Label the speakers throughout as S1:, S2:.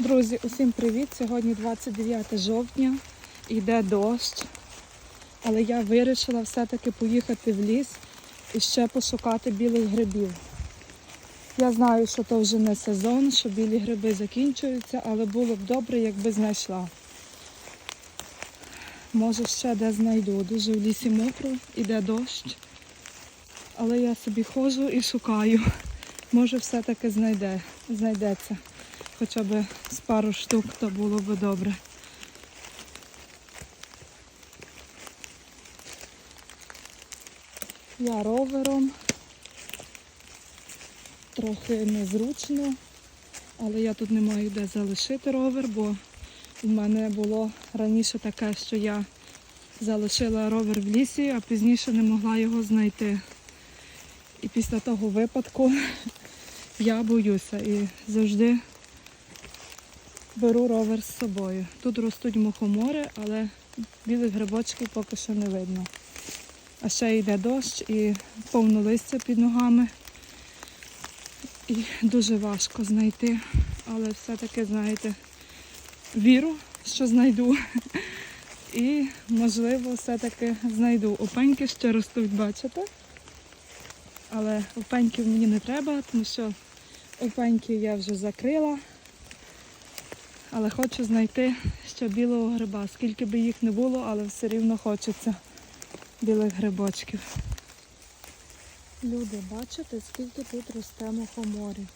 S1: Друзі, усім привіт! Сьогодні 29 жовтня, йде дощ, але я вирішила все-таки поїхати в ліс і ще пошукати білих грибів. Я знаю, що то вже не сезон, що білі гриби закінчуються, але було б добре, якби знайшла. Може ще де знайду. Дуже в лісі мокро, іде дощ. Але я собі ходжу і шукаю. Може все-таки знайде, знайдеться. Хоча б з пару штук, то було б добре. Я ровером. Трохи незручно, але я тут не маю де залишити ровер, бо в мене було раніше таке, що я залишила ровер в лісі, а пізніше не могла його знайти. І після того випадку я боюся і завжди беру ровер з собою. Тут ростуть мухомори, але білих грибочків поки що не видно. А ще йде дощ і повно листя під ногами. І дуже важко знайти. Але все-таки, знаєте, віру, що знайду. І, можливо, все-таки знайду. Опеньки ще ростуть, бачите? Але опеньків мені не треба, тому що опеньки я вже закрила. Але хочу знайти ще білого гриба. Скільки би їх не було, але все рівно хочеться білих грибочків. Люди, бачите, скільки тут росте мухоморів.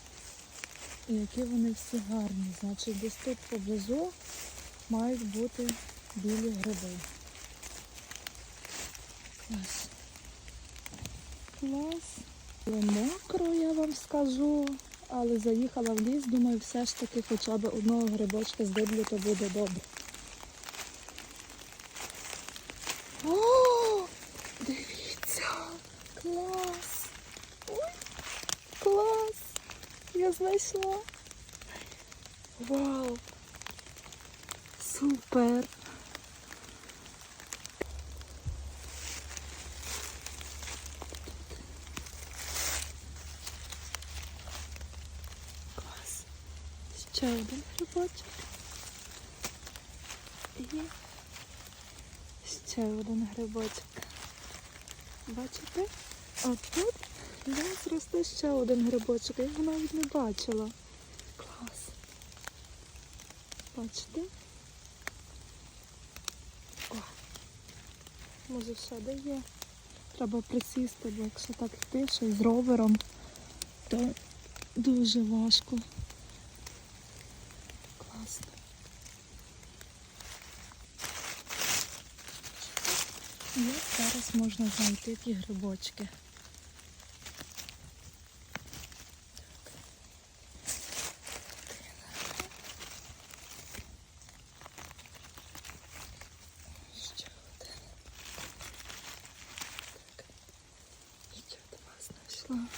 S1: І які вони всі гарні. Значить, десь тут поблизу мають бути білі гриби. Клас. Було мокро, я вам скажу. Але заїхала в ліс, думаю, все ж таки хоча б одного грибочка здиблю, то буде добре. О, дивіться! Клас! Ой, клас! Я знайшла. Вау! Супер! Клас. Ще один грибочок. І ще один грибочок. Бачите? А тут десь росте ще один грибочок. Я його навіть не бачила. Клас. Бачите? О, може ще де є. Треба присісти, бо якщо так йти з ровером, то дуже важко. Класно. І Як зараз можна знайти ті грибочки? Ще один. Так. Два знайшла.